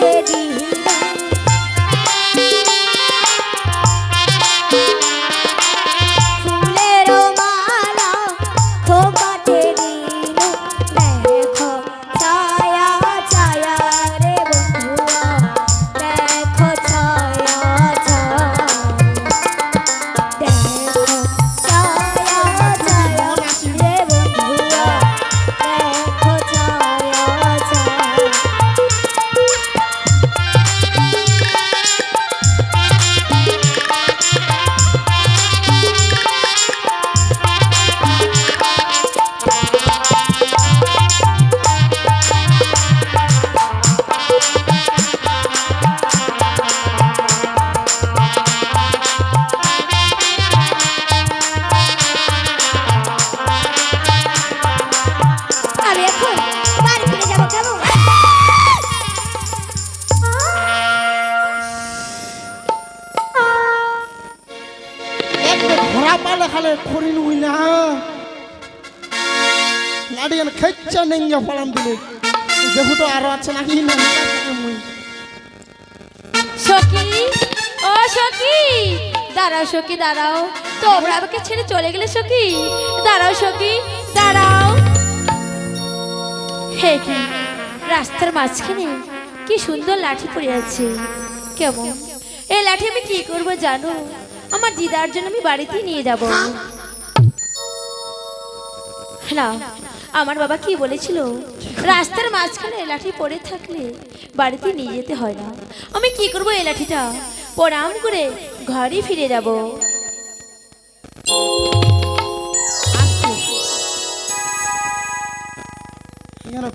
तेरी খড়ি নুই না লাড়ি এনে খেচ্ছা নেঙ্গে পড়াম দিলে। দেখো তো আরও আছে নাকি? সখী, ও সখী, দাঁড়াও সখী, দাঁড়াও। তোমরা আমাকে ছেড়ে চলে গেলে সখী। দাঁড়াও সখী, দাঁড়াও। হে কি রাস্তার মাঝখানে কি সুন্দর লাঠি পড়ে আছে। কেমন? এই লাঠি আমি কি করব জানো? আমার দিদার জন্য আমি বাড়িতে নিয়ে যাব। না আমার বাবা কি বলেছিল? রাস্তার মাঝখানে এলাঠি লাঠি পড়ে থাকলে বাড়িতে নিয়ে যেতে হয় না। আমি কি করব এলাঠিটা লাঠিটা? প্রণাম করে ঘরে ফিরে যাব।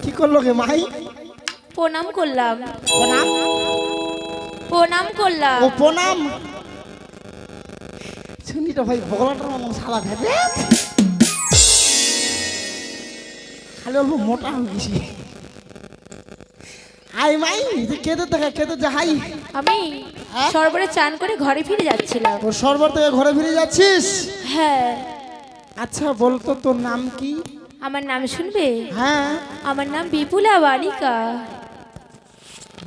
কি করল গে মাই? প্রণাম করলাম। প্রণাম? প্রণাম করলাম। ও প্রণাম? শুনি তো ভাই বগলাটার মতো সাদা ভেবে। খালি অল্প মোটা হয়ে গেছি হাই মাই কেঁদে দেখা কেঁদে যা হাই। আমি হ্যাঁ? সরবরে চান করে ঘরে ফিরে যাচ্ছিলাম। ও সরবর থেকে ঘরে ফিরে যাচ্ছিস? হ্যাঁ। আচ্ছা বলতো তোর নাম কি? আমার নাম শুনবে? হ্যাঁ। আমার নাম বিপুলা বালিকা।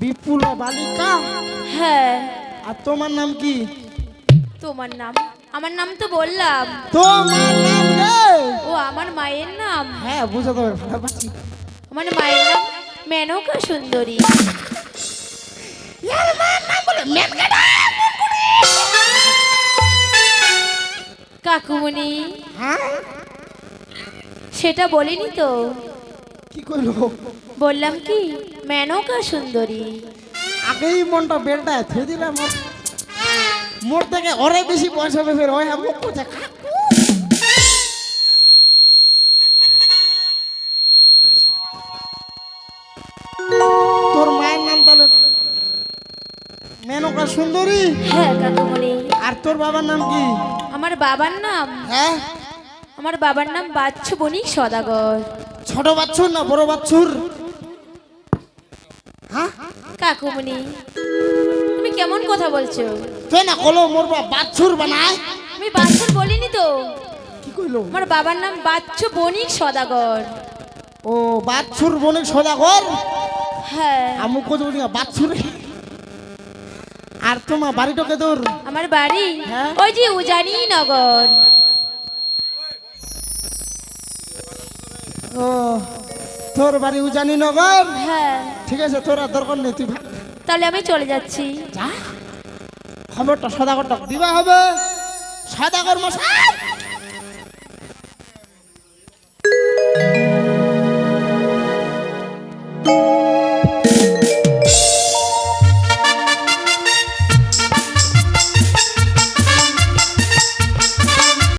বিপুলা বালিকা? হ্যাঁ। আর তোমার নাম কি? তোমার নাম আমার নাম তো বললাম। তোমার নাম রে ও আমার মায়ের নাম। হ্যাঁ ভালো পাচ্ছি আমার মায়ের নাম মেনকা সুন্দরী। কাকুমণি। হ্যাঁ? সেটা বলিনি তো। কি কইলো বললাম কি মেনকা সুন্দরী। আগেই মনটা বেলটা থুয়ে দিলাম। মোর থেকে ওরে বেশি পয়সা পেবে ওই মুখ কোথায় তোর মায়ের নাম তাহলে মেনকা সুন্দরী? হ্যাঁ কাকুমণি আর তোর বাবার নাম কি? আমার বাবার নাম? হ্যাঁ? আমার বাবার নাম বাচ্চু বণিক সদাগর। ছোট বাচ্চুর না বড় বাচ্চুর? হ্যাঁ? কাকুমণি তুমি কেমন কথা বলছো? না কলো মোর বা বাচ্চুর বানায়। আমি বাচ্চুর বলিনি তো। কি কইলো? আমার বাবার নাম বাচ্চু বণিক সদাগর। ও বাচ্চুর বণিক সদাগর? হ্যাঁ। আমু কোচ বলি বাচ্চুর আর তোমার বাড়িটাকে তোর আমার বাড়ি? হ্যাঁ? ওই যে উজানি নগর। ও তোর বাড়ি উজানি নগর? হ্যাঁ। ঠিক আছে তোর আর দরকার নেই তুই তাহলে আমি চলে যাচ্ছি। যা। খবরটা সদাগর দিবা হবে। সদাগর মশাই!